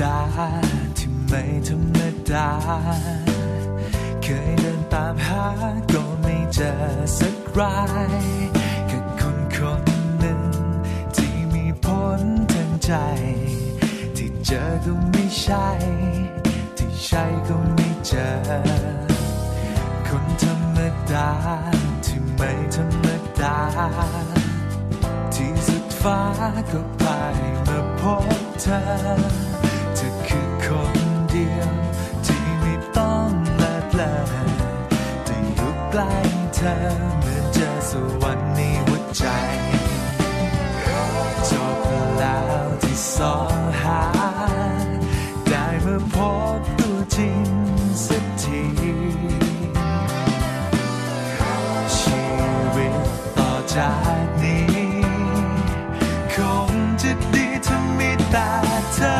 ที่ไม่ธรรมดา เคยเดินตามหาก็ไม่เจอสักรายแค่คนคนหนึ่งที่มีผลทางใจ ที่เจอก็ไม่ใช่ ที่ใช่ก็ไม่เจอ คนธรรมดาที่ไม่ธรรมดา ที่สุดฟ้าก็พายมาพบเธอ ใกล้เธอเหมือนเจอสวรรค์ในหัวใจจบแล้วที่สองหา ได้มาพบตัวจริงสักทีชีวิตต่อจากนี้ คงจะดีถ้ามีแต่เธอ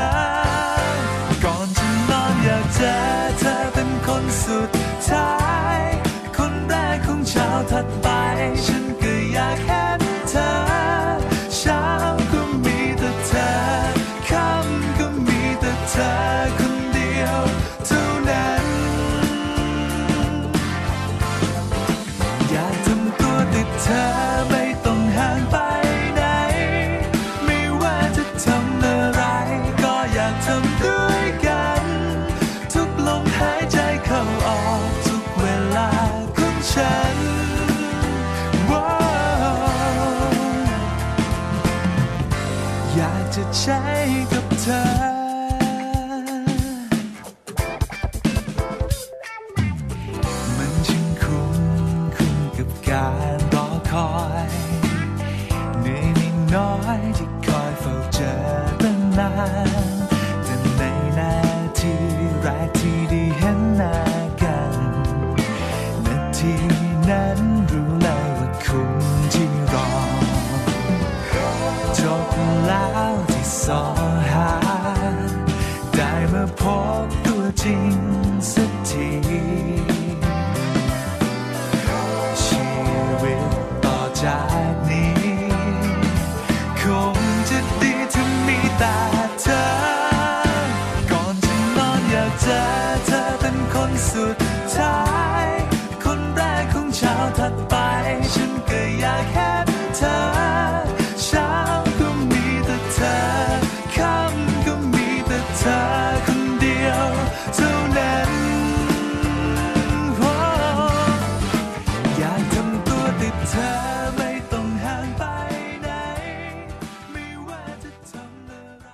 ก่อนจะนอนอยากเจอเธอ อ มาพบตัวจริงสักทีชีวิตต่อจากนี้ เธอไม่ต้องห่างไปไหน ไม่ว่าจะทำอะไร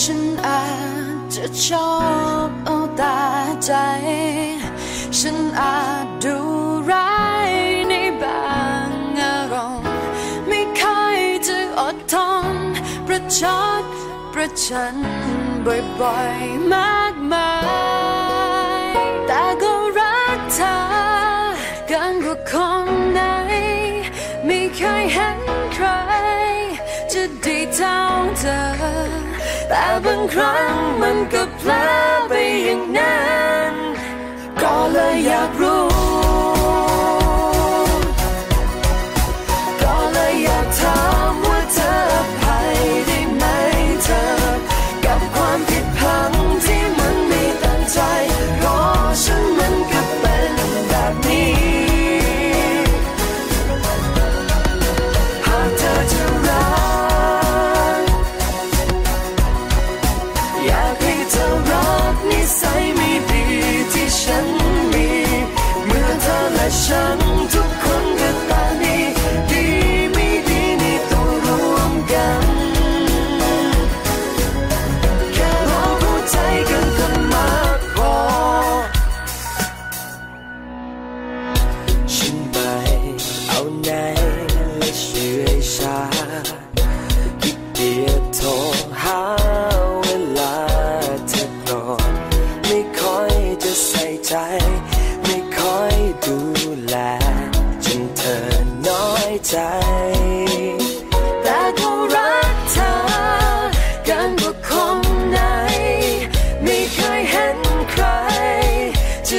ฉันอาจจะชอบ เอาใจ ฉันอาจดูร้ายในบางอารมณ์ไม่ค่อยจะอดทนประชดประชันบ่อยๆมากมาย แต่ก็รักเธอเกันกว่าคนไหนไม่เคยเห็นใคร จะดีเท่าเธอ แต่บางครั้งมันก็พลอ ไปอย่างนั้น ก็เลยอยากรู้ แลจนเธอน้อยใจ แต่ก็รักเธอกันกว่าคนไหน ไม่เคยเห็นใครจะ